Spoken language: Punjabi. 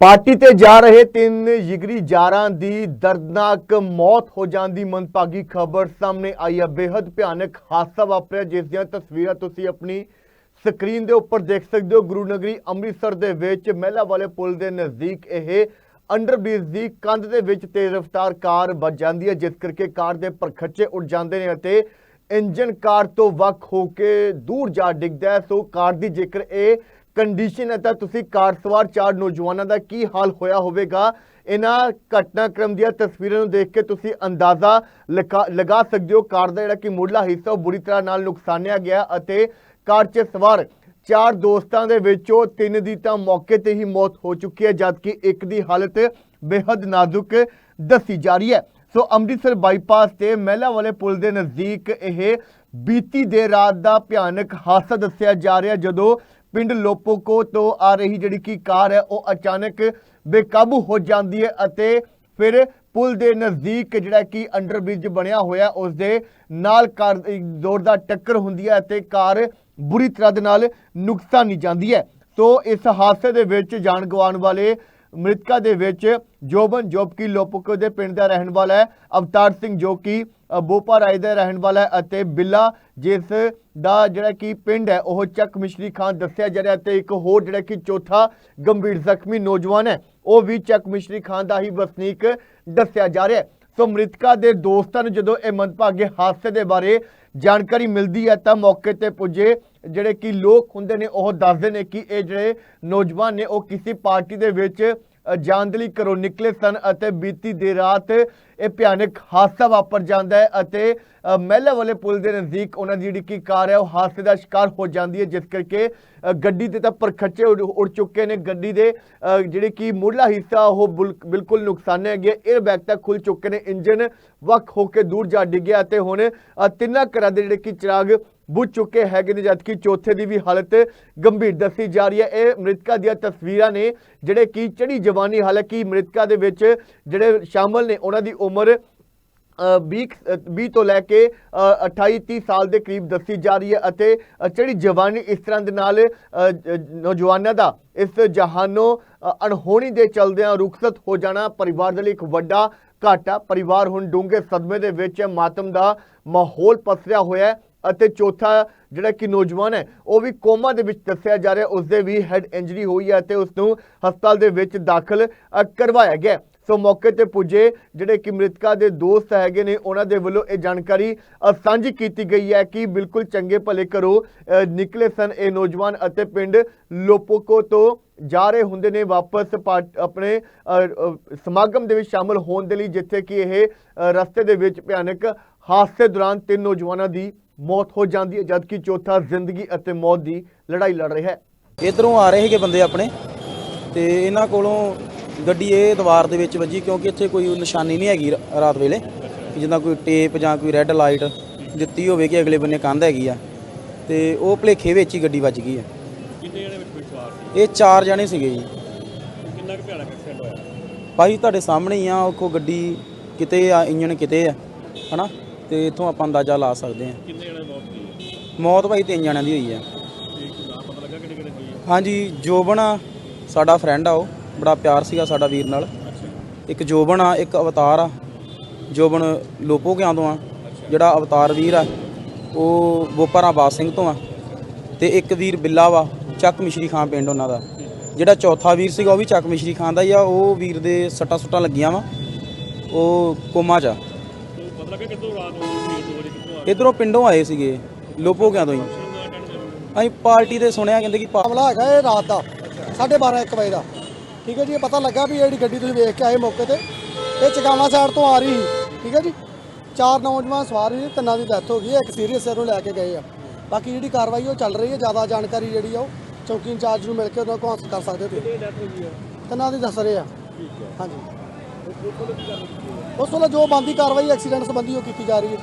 ਪਾਰਟੀ ਤੇ ਜਾ ਰਹੇ ਤਿੰਨ ਜਿਗਰੀ ਜਾਰਾਂ ਦੀ ਦਰਦਨਾਕ ਮੌਤ ਹੋ ਜਾਣ ਦੀ ਮੰਦਭਾਗੀ ਖਬਰ ਸਾਹਮਣੇ ਆਈ ਹੈ ਬੇहद ਭਿਆਨਕ ਹਾਦਸਾ ਵਾਪਰਿਆ, ਜਿਸ ਦੀਆਂ ਤਸਵੀਰਾਂ ਤੁਸੀਂ ਆਪਣੀ ਸਕਰੀਨ ਦੇ ਉੱਪਰ ਦੇਖ ਸਕਦੇ ਹੋ। ਗੁਰੂ ਨਗਰੀ ਅੰਮ੍ਰਿਤਸਰ ਦੇ ਵਿੱਚ ਮਹਿਲਾ ਵਾਲੇ ਪੁਲ ਦੇ ਨਜ਼ਦੀਕ ਇਹ ਅੰਡਰਬ੍ਰਿਜ ਦੀ ਕੰਧ ਦੇ ਵਿੱਚ ਤੇਜ਼ ਰਫ਼ਤਾਰ ਕਾਰ ਵੱਜ ਜਾਂਦੀ ਹੈ, ਜਿਸ ਕਰਕੇ ਕਾਰ ਦੇ ਪਰਖੱਚੇ ਉੱਡ ਜਾਂਦੇ ਨੇ ਅਤੇ ਇੰਜਨ ਕਾਰ ਤੋਂ ਵੱਖ ਹੋ ਕੇ ਦੂਰ ਜਾ ਡਿੱਗਦਾ ਹੈ। ਸੋ ਕਾਰ ਦੀ ਜੇਕਰ ਇਹ ਕੰਡੀਸ਼ਨ ਹੈ ਤਾਂ ਤੁਸੀਂ ਕਾਰ ਸਵਾਰ ਚਾਰ ਨੌਜਵਾਨਾਂ ਦਾ ਕੀ ਹਾਲ ਹੋਇਆ ਹੋਵੇਗਾ? ਇਹਨਾਂ ਘਟਨਾਕ੍ਰਮ ਦੀਆਂ ਤਸਵੀਰਾਂ ਨੂੰ ਦੇਖ ਕੇ ਤੁਸੀਂ ਅੰਦਾਜ਼ਾ ਲਗਾ ਲਗਾ ਸਕਦੇ ਹੋ। ਕਾਰ ਦਾ ਜਿਹੜਾ ਕਿ ਮੁੱਢਲਾ ਹਿੱਸਾ, ਉਹ ਬੁਰੀ ਤਰ੍ਹਾਂ ਨਾਲ ਨੁਕਸਾਨਿਆ ਗਿਆ ਅਤੇ ਕਾਰ 'ਚ ਸਵਾਰ ਚਾਰ ਦੋਸਤਾਂ ਦੇ ਵਿੱਚੋਂ ਤਿੰਨ ਦੀ ਤਾਂ ਮੌਕੇ ਤੇ ਹੀ ਮੌਤ ਹੋ ਚੁੱਕੀ ਹੈ, ਜਦਕਿ ਇੱਕ ਦੀ ਹਾਲਤ ਬੇहद ਨਾਜ਼ੁਕ ਦੱਸੀ ਜਾ ਰਹੀ ਹੈ। ਸੋ ਅੰਮ੍ਰਿਤਸਰ ਬਾਈਪਾਸ ਤੇ ਮਹਿਲਾ ਵਾਲੇ ਪੁਲ ਦੇ ਨਜ਼ਦੀਕ ਇਹ ਬੀਤੀ ਦੇ ਰਾਤ ਦਾ ਭਿਆਨਕ ਹਾਦਸਾ ਦੱਸਿਆ ਜਾ ਰਿਹਾ, ਜਦੋਂ ਪਿੰਡ ਲੋਪੋਕੋ ਤੋਂ ਆ ਰਹੀ ਜਿਹੜੀ ਕਿ ਕਾਰ ਹੈ, ਉਹ ਅਚਾਨਕ ਬੇਕਾਬੂ ਹੋ ਜਾਂਦੀ ਹੈ ਅਤੇ ਫਿਰ ਪੁਲ ਦੇ ਨਜ਼ਦੀਕ ਜਿਹੜਾ ਕਿ ਅੰਡਰਬ੍ਰਿਜ ਬਣਿਆ ਹੋਇਆ ਉਸ ਦੇ ਨਾਲ ਕਾਰ ਇੱਕ ਜ਼ੋਰਦਾਰ ਟੱਕਰ ਹੁੰਦੀ ਹੈ ਅਤੇ ਕਾਰ ਬੁਰੀ ਤਰ੍ਹਾਂ ਦੇ ਨਾਲ ਨੁਕਸਾਨੀ ਜਾਂਦੀ ਹੈ। ਸੋ ਇਸ ਹਾਦਸੇ ਦੇ ਵਿੱਚ ਜਾਨ ਗਵਾਉਣ ਵਾਲੇ ਮ੍ਰਿਤਕਾ ਦੇ ਵਿੱਚ ਜੋਬਨ ਜੋਬਕੀ ਲੋਪੋਕੋ ਦੇ ਪਿੰਡ ਦਾ ਰਹਿਣ ਵਾਲਾ ਹੈ, ਅਵਤਾਰ ਸਿੰਘ ਜੋ ਕਿ ਬੋਪਾ ਰਾਏ ਦਾ ਰਹਿਣ ਵਾਲਾ ਹੈ ਅਤੇ ਬਿੱਲਾ ਜਿਸ ਦਾ ਜਿਹੜਾ ਕਿ ਪਿੰਡ ਹੈ ਉਹ ਚੱਕ ਮਿਸ਼ਰੀ ਖਾਨ ਦੱਸਿਆ ਜਾ ਰਿਹਾ ਤੇ ਇੱਕ ਹੋਰ ਜਿਹੜਾ ਕਿ ਚੌਥਾ ਗੰਭੀਰ ਜ਼ਖਮੀ ਨੌਜਵਾਨ ਹੈ ਉਹ ਵੀ ਚੱਕ ਮਿਸ਼ਰੀ ਖਾਨ ਦਾ ਹੀ ਵਸਨੀਕ ਦੱਸਿਆ ਜਾ ਰਿਹਾ ਹੈ। ਸੋ ਮ੍ਰਿਤਕਾ ਦੇ ਦੋਸਤਾਂ ਨੂੰ ਜਦੋਂ ਇਹ ਮੰਦਭਾਗੇ ਹਾਦਸੇ ਦੇ ਬਾਰੇ ਜਾਣਕਾਰੀ ਮਿਲਦੀ ਹੈ ਤਾਂ ਮੌਕੇ ਤੇ ਪੁੱਜੇ ਜਿਹੜੇ ਕਿ ਲੋਕ ਹੁੰਦੇ ਨੇ ਉਹ ਦੱਸਦੇ ਨੇ ਕਿ ਇਹ ਜਿਹੜੇ ਨੌਜਵਾਨ ਨੇ ਉਹ ਕਿਸੇ ਪਾਰਟੀ ਦੇ ਵਿੱਚ ਅ, ਜਾਣ ਦੇ ਲਈ ਘਰੋਂ ਨਿਕਲੇ ਸਨ ਅਤੇ ਬੀਤੀ ਦੇਰ ਰਾਤ ਇਹ ਭਿਆਨਕ ਹਾਦਸਾ ਵਾਪਰ ਜਾਂਦਾ ਹੈ ਅਤੇ ਮਹਿਲਾ ਵਾਲੇ ਪੁਲ ਦੇ ਨਜ਼ਦੀਕ ਉਹਨਾਂ ਦੀ ਜਿਹੜੀ ਕਿ ਕਾਰ ਹੈ, ਉਹ ਹਾਦਸੇ ਦਾ ਸ਼ਿਕਾਰ ਹੋ ਜਾਂਦੀ ਹੈ, ਜਿਸ ਕਰਕੇ ਗੱਡੀ ਦੇ ਤਾਂ ਪਰਖੱਚੇ ਉੱਡ ਉੱਡ ਚੁੱਕੇ ਨੇ। ਗੱਡੀ ਦੇ ਜਿਹੜੇ ਕਿ ਮੁੱਢਲਾ ਹਿੱਸਾ, ਉਹ ਬੁਲ- ਬਿਲਕੁਲ ਨੁਕਸਾਨਿਆ ਗਿਆ 에ਅਰ ਬੈਗ ਤਾਂ ਖੁੱਲ ਚੁੱਕੇ ਨੇ। ਇੰਜਨ ਵੱਖ ਹੋ ਕੇ ਦੂਰ ਜਾ ਡਿੱਗਿਆ ਅਤੇ ਹੁਣ ਤਿੰਨਾਂ ਘਰਾਂ ਦੇ ਜਿਹੜੇ ਕਿ ਚਿਰਾਗ ਬੁੱਝ ਚੁੱਕੇ ਹੈਗੇ ਨੇ, ਜਦਕਿ ਚੌਥੇ ਦੀ ਵੀ ਹਾਲਤ ਗੰਭੀਰ ਦੱਸੀ ਜਾ ਰਹੀ ਹੈ। ਇਹ ਮ੍ਰਿਤਕਾ ਦੀਆਂ ਤਸਵੀਰਾਂ ਨੇ, ਜਿਹੜੇ ਕਿ ਚੜੀ ਜਵਾਨੀ ਹਾਲਾਂਕਿ ਮ੍ਰਿਤਕਾ ਦੇ ਵਿੱਚ ਜਿਹੜੇ ਸ਼ਾਮਲ ਨੇ, ਉਹਨਾਂ ਦੀ ਉਮਰ 20 20 ਤੋਂ ਲੈ ਕੇ 28 30 ਸਾਲ ਦੇ ਕਰੀਬ ਦੱਸੀ ਜਾ ਰਹੀ ਹੈ ਅਤੇ ਜਿਹੜੀ ਜਵਾਨੀ ਇਸ ਤਰ੍ਹਾਂ ਦੇ ਨਾਲ ਨੌਜਵਾਨਾਂ ਦਾ ਇਸ ਜਹਾਨੋਂ ਅਣਹੋਣੀ ਦੇ ਚਲਦਿਆਂ ਰੁਖਸਤ ਹੋ ਜਾਣਾ ਪਰਿਵਾਰ ਦੇ ਲਈ ਇੱਕ ਵੱਡਾ ਘਾਟਾ ਪਰਿਵਾਰ ਹੁਣ ਡੂੰਘੇ ਸਦਮੇ ਦੇ ਵਿੱਚ ਮਾਤਮ ਦਾ ਮਾਹੌਲ ਪਸਰਿਆ ਹੋਇਆ ਹੈ ਅਤੇ ਚੌਥਾ ਜਿਹੜਾ ਕਿ ਨੌਜਵਾਨ ਹੈ, ਉਹ ਵੀ ਕੋਮਾ ਦੇ ਵਿੱਚ ਦੱਸਿਆ ਜਾ ਰਿਹਾ ਉਸ ਦੇ ਵੀ ਹੈਡ ਇੰਜਰੀ ਹੋਈ ਹੈ ਅਤੇ ਉਸ ਨੂੰ ਹਸਪਤਾਲ ਦੇ ਵਿੱਚ ਦਾਖਲ ਕਰਵਾਇਆ ਗਿਆ ਸੋ ਮੌਕੇ ਤੇ ਪੁੱਜੇ ਜਿਹੜੇ ਕਿ ਮ੍ਰਿਤਕਾ ਦੇ ਦੋਸਤ ਹੈਗੇ ਨੇ, ਉਹਨਾਂ ਦੇ ਵੱਲੋਂ ਇਹ ਜਾਣਕਾਰੀ ਸਾਂਝੀ ਕੀਤੀ ਗਈ ਹੈ ਕਿ ਬਿਲਕੁਲ ਚੰਗੇ ਭਲੇ ਘਰੋਂ ਨਿਕਲੇ ਸਨ ਇਹ ਨੌਜਵਾਨ ਅਤੇ ਪਿੰਡ ਲੋਪੋਕੋ ਤੋਂ ਜਾ ਰਹੇ ਹੁੰਦੇ ਨੇ ਵਾਪਸ ਆਪਣੇ ਸਮਾਗਮ ਦੇ ਵਿੱਚ ਸ਼ਾਮਲ ਹੋਣ ਦੇ ਲਈ, ਜਿੱਥੇ ਕਿ ਇਹ ਰਸਤੇ ਦੇ ਵਿੱਚ ਭਿਆਨਕ ਹਾਦਸੇ ਦੌਰਾਨ ਤਿੰਨ ਨੌਜਵਾਨਾਂ ਦੀ ਮੌਤ ਹੋ ਜਾਂਦੀ ਹੈ, ਜਦਕਿ ਚੌਥਾ ਜ਼ਿੰਦਗੀ ਅਤੇ ਮੌਤ ਦੀ ਲੜਾਈ ਲੜ ਰਿਹਾ ਹੈ। ਇਧਰੋਂ ਆ ਰਹੇ ਹੈਗੇ ਬੰਦੇ ਆਪਣੇ ਤੇ ਇਹਨਾਂ ਕੋਲੋਂ ਗੱਡੀ ਇਹ ਦੀਵਾਰ ਦੇ ਵਿੱਚ ਵੱਜੀ ਕਿਉਂਕਿ ਇੱਥੇ ਕੋਈ ਨਿਸ਼ਾਨੀ ਨਹੀਂ ਹੈਗੀ ਰਾ- ਰਾਤ ਵੇਲੇ। ਕਿ ਜਿੱਦਾਂ ਕੋਈ ਟੇਪ ਜਾਂ ਕੋਈ ਰੈੱਡ ਲਾਈਟ ਦਿੱਤੀ ਹੋਵੇ ਕਿ ਅਗਲੇ ਬੰਨੇ ਕੰਧ ਹੈਗੀ ਆ। ਤੇ ਉਹ ਭਲੇਖੇ ਵਿੱਚ ਹੀ ਗੱਡੀ ਵੱਜ ਗਈ ਆ। ਕਿੰਨੇ ਜਣੇ ਵਿੱਚ ਕੋਈ ਸਵਾਰ ਸੀ? ਇਹ ਚਾਰ ਜਣੇ ਸੀਗੇ ਜੀ। ਕਿੰਨਾ ਕੁ ਭਿਆਨਕ ਐਕਸੀਡੈਂਟ ਹੋਇਆ? ਭਾਈ ਤੁਹਾਡੇ ਸਾਹਮਣੇ ਹੀ ਆ ਉਹ ਕੋ ਗੱਡੀ ਕਿਤੇ ਆ ਇੰਜਣ ਕਿਤੇ ਆ ਹਨਾ? ਤੇ ਇਥੋਂ ਆਪਾਂ ਅੰਦਾਜ਼ਾ ਲਾ ਸਕਦੇ ਆ। ਕਿੰਨੇ ਜਣੇ ਮੌਤ ਹੋਈ ਹੈ ਮੌਤ ਭਾਈ ਤਿੰਨ ਜਣਿਆਂ ਦੀ ਹੋਈ ਆ। ਤੇ ਕੋਈ ਨਾਮ ਪਤਾ ਲੱਗਾ ਕਿਹੜੇ ਕਿਹੜੇ ਹੋਈ ਹੈ ਹਾਂਜੀ ਜੋਬਨ ਆ ਸਾਡਾ ਫਰੈਂਡ ਆ ਉਹ। ਬੜਾ ਪਿਆਰ ਸੀਗਾ ਸਾਡਾ ਵੀਰ ਨਾਲ। ਇੱਕ ਜੋਬਨ ਆ, ਇੱਕ ਅਵਤਾਰ ਆ। ਜੋਬਨ ਲੋਪੋ ਕਿਆਂ ਤੋਂ ਆ? ਜਿਹੜਾ ਅਵਤਾਰ ਵੀਰ ਆ, ਉਹ ਬੋਪਰਾ ਬਾਸ ਸਿੰਘ ਤੋਂ ਆ। ਤੇ ਇੱਕ ਵੀਰ ਬਿੱਲਾ ਵਾ, ਚੱਕ ਮਿਸ਼ਰੀ ਖਾਨ ਪਿੰਡ ਉਹਨਾਂ ਦਾ। ਜਿਹੜਾ ਚੌਥਾ ਵੀਰ ਸੀਗਾ, ਉਹ ਵੀ ਚੱਕ ਮਿਸ਼ਰੀ ਖਾਨ ਦਾ ਹੀ ਆ। ਉਹ ਵੀਰ ਦੇ ਸੱਟਾਂ ਸੁੱਟਾਂ ਲੱਗੀਆਂ ਵਾ। ਉਹ ਕੋਮਾ ਚ ਆ। ਤੇ ਪਤਾ ਕਿੱਥੋਂ ਰਾਤ ਨੂੰ ਇਧਰੋਂ ਪਿੰਡੋਂ ਆਏ ਸੀਗੇ, ਲੋਪੋ ਕਿਆਂ ਤੋਂ ਹੀ। ਅਸੀਂ ਪਾਰਟੀ ਦੇ ਸੁਣਿਆ, ਕਹਿੰਦੇ ਕਿ ਮਾਮਲਾ ਹੈਗਾ ਇਹ ਰਾਤ ਦਾ 12:30 1 ਵਜੇ ਦਾ। ਠੀਕ ਹੈ ਜੀ ਇਹ ਪਤਾ ਲੱਗਾ ਵੀ ਜਿਹੜੀ ਗੱਡੀ ਤੁਸੀਂ ਵੇਖ ਕੇ ਆਏ ਮੌਕੇ ਤੇ ਇਹ ਚਗਾਵਾ ਸਾਈਡ ਤੋਂ ਆ ਰਹੀ ਸੀ ਠੀਕ ਹੈ ਜੀ। ਚਾਰ ਨੌਜਵਾਨ ਸਵਾਰ ਸੀ ਤਿੰਨਾਂ ਦੀ ਡੈਥ ਹੋ ਗਈ ਹੈ ਇੱਕ ਸੀਰੀਅਸ ਨੂੰ ਲੈ ਕੇ ਗਏ ਆ। ਬਾਕੀ ਜਿਹੜੀ ਕਾਰਵਾਈ ਉਹ ਚੱਲ ਰਹੀ ਹੈ ਜ਼ਿਆਦਾ ਜਾਣਕਾਰੀ ਜਿਹੜੀ ਆ ਉਹ ਚੌਕੀ ਇੰਚਾਰਜ ਨੂੰ ਮਿਲ ਕੇ ਉਹਨਾਂ ਕੋਲ ਹਾਸਲ ਕਰ ਸਕਦੇ ਹੋ ਤੁਸੀਂ। ਹੈ ਤਿੰਨਾਂ ਦੀ ਦੱਸ ਰਹੇ ਆ। ਠੀਕ ਹੈ। ਹਾਂਜੀ। ਉਸ ਵੇਲੇ ਜੋ ਬੰਦੀ ਕਾਰਵਾਈ ਐਕਸੀਡੈਂਟ ਸੰਬੰਧੀ ਉਹ ਕੀਤੀ ਜਾ ਰਹੀ ਹੈ।